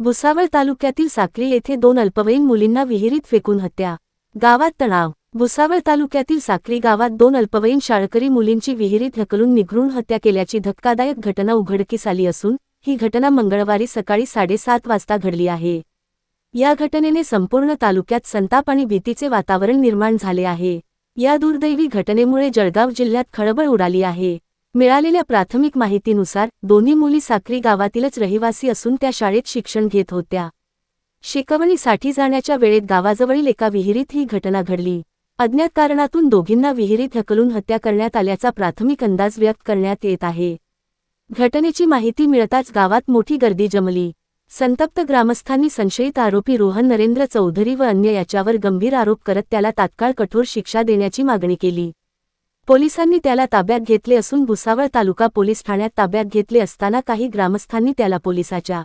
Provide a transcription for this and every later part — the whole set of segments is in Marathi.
भुसावळ तालुक्यातील साक्री येथे दोन अल्पवयीन मुलींना विहिरीत फेकून हत्या. गावात तणाव. भुसावळ तालुक्यातील साक्री गावात दोन अल्पवयीन शाळकरी मुलींची विहिरीत ढकलून निघरून हत्या केल्याची धक्कादायक घटना उघडकीस आली असून ही घटना मंगळवारी सकाळी साडेसात वाजता घडली आहे. या घटनेने संपूर्ण तालुक्यात संताप आणि भीतीचे वातावरण निर्माण झाले आहे. या दुर्दैवी घटनेमुळे जळगाव जिल्ह्यात खळबळ उडाली आहे. मिळालेल्या प्राथमिक माहितीनुसार दोन्ही मुली साक्री गावातीलच रहिवासी असून त्या शाळेत शिक्षण घेत होत्या. शिकवणीसाठी जाण्याच्या वेळेत गावाजवळील एका विहिरीत ही घटना घडली. अज्ञात कारणातून दोघींना विहिरीत ढकलून हत्या करण्यात आल्याचा प्राथमिक अंदाज व्यक्त करण्यात येत आहे. घटनेची माहिती मिळताच गावात मोठी गर्दी जमली. संतप्त ग्रामस्थांनी संशयित आरोपी रोहन नरेंद्र चौधरी व अन्य याच्यावर गंभीर आरोप करत त्याला तात्काळ कठोर शिक्षा देण्याची मागणी केली. पोलिसांनी त्याला ताब्यात घेतले असून भुसावळ तालुका पोलीस ठाण्यात ताब्यात घेतले असताना काही ग्रामस्थांनी त्याला पोलिसाच्या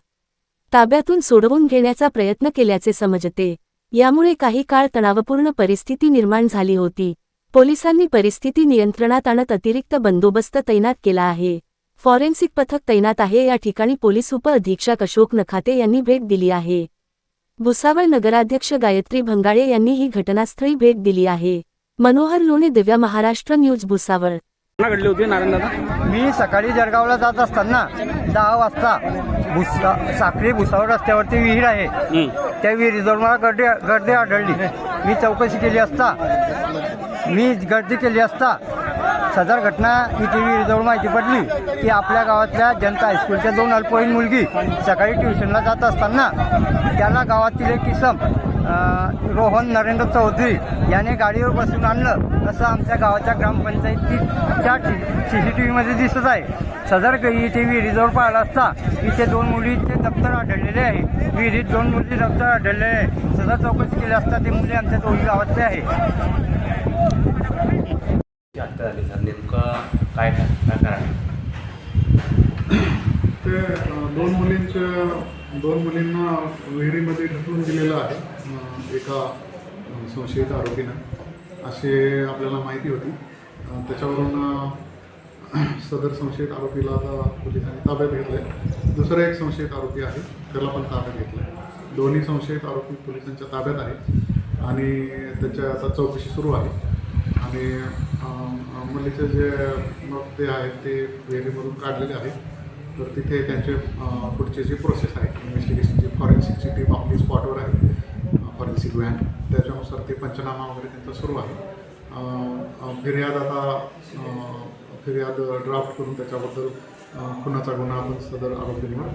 ताब्यातून सोडवून घेण्याचा प्रयत्न केल्याचे समजते. यामुळे काही काळ तणावपूर्ण परिस्थिती निर्माण झाली होती. पोलिसांनी परिस्थिती नियंत्रणात आणत अतिरिक्त बंदोबस्त तैनात केला आहे. फॉरेन्सिक पथक तैनात आहे. या ठिकाणी पोलीस उपअधीक्षक अशोक नखाते यांनी भेट दिली आहे. भुसावळ नगराध्यक्ष गायत्री भंगाळे यांनी ही घटनास्थळी भेट दिली आहे. मनोहर लोणे दिव्या महाराष्ट्र न्यूज भुसावळ. घडली होती नारायण दादा? मी सकाळी जळगावला जात असताना दहा वाजता भुसा साखरी भुसावळ रस्त्यावरती विहीर आहे. त्या विहिरीजवळ मला गर्दी गर्दी आढळली. मी चौकशी केली असता मी गर्दी केली असता सदर घटना इथे विहिरीजवळ माहिती पडली की आपल्या गावातल्या जनता हायस्कूलच्या दोन अल्पवयीन मुलगी सकाळी ट्युशनला जात असताना त्याला गावातील एक किसम रोहन नरेंद्र चौधरी याने गाडीवर बसून आणलं. असं आमच्या गावाच्या ग्रामपंचायतीच्या सी सी टी व्हीमध्ये दिसत आहे. सदर इथे विहिरीजवळ पाहिला असता इथे दोन मुलीचे दप्तर आढळलेले आहे. विहिरीत दोन मुली दप्तर आढळलेले आहे. सदर चौकशी केली असता ते मुली आमच्या दोन्ही गावातले आहे. नेमकं काय काय ते दोन मुलींच्या दोन मुलींना विहिरीमध्ये ढकलून दिलेलं आहे एका संशयित आरोपीनं. असे आपल्याला माहिती होती. त्याच्यावरून सदर संशयित आरोपीला आता पोलिसांनी ताब्यात घेतलं आहे दुसरा एक संशयित आरोपी आहे त्याला पण ताब्यात घेतलं आहे दोन्ही संशयित आरोपी पोलिसांच्या ताब्यात आहेत आणि त्याच्या आता चौकशी सुरू आहे. आणि मुलीचे जे मग ते आहेत ते विहिरीमधून काढलेले आहेत तर तिथे त्यांचे पुढची जी प्रोसेस आहे इन्व्हेस्टिगेशनची फॉरेन्सिकची टीम आपली स्पॉटवर आहे फॉरेन्सिक व्हॅन त्याच्यानुसार ते पंचनामा वगैरे त्यांचा सुरू आहे. फिर्याद आता अ, फिर्याद ड्राफ्ट करून त्याच्याबद्दल खुनाचा गुन्हा आपण सदर आरोपींवर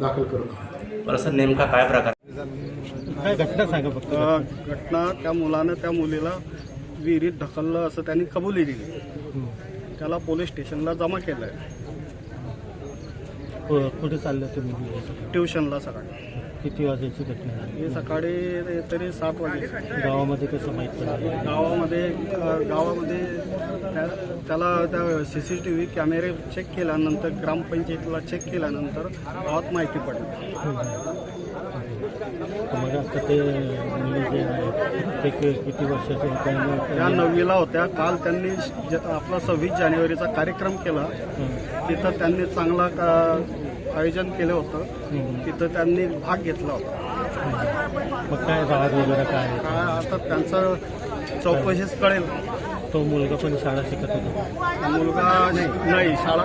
दाखल करत आहोत. बरं सर नेमका काय प्रकार? अ, घटना त्या मुलानं त्या मुलीला विहिरीत ढकललं असं त्यांनी कबुली दिली. त्याला पोलीस स्टेशनला जमा केलं आहे कुठे चाललं तुम्ही ट्युशनला सकाळी. किती वाजायची घटना झाली? हे सकाळी तरी सात वाजे गावामध्ये कसं माहीत पडलं? गावामध्ये गावामध्ये त्या- त्याला त्या सी सी टी व्ही कॅमेरे चेक केल्यानंतर ग्रामपंचायतीला चेक केल्यानंतर गावात माहिती पडली. तर मग आता ते मुली जे आहे ते कि- किती वर्षाचे होते त्या नववीला होत्या. काल त्यांनी ज- आपला सव्वीस जानेवारीचा कार्यक्रम केला तिथं त्यांनी चांगला का- आयोजन केलं होतं. तिथं त्यांनी भाग घेतला होता. मग काय राग वगैरे काय? आहे? काय आता त्यांचं चौकशीच कळेल. तो मुलगा पण शाळा शिकत होता? मुलगा नाही. नाही, शाळा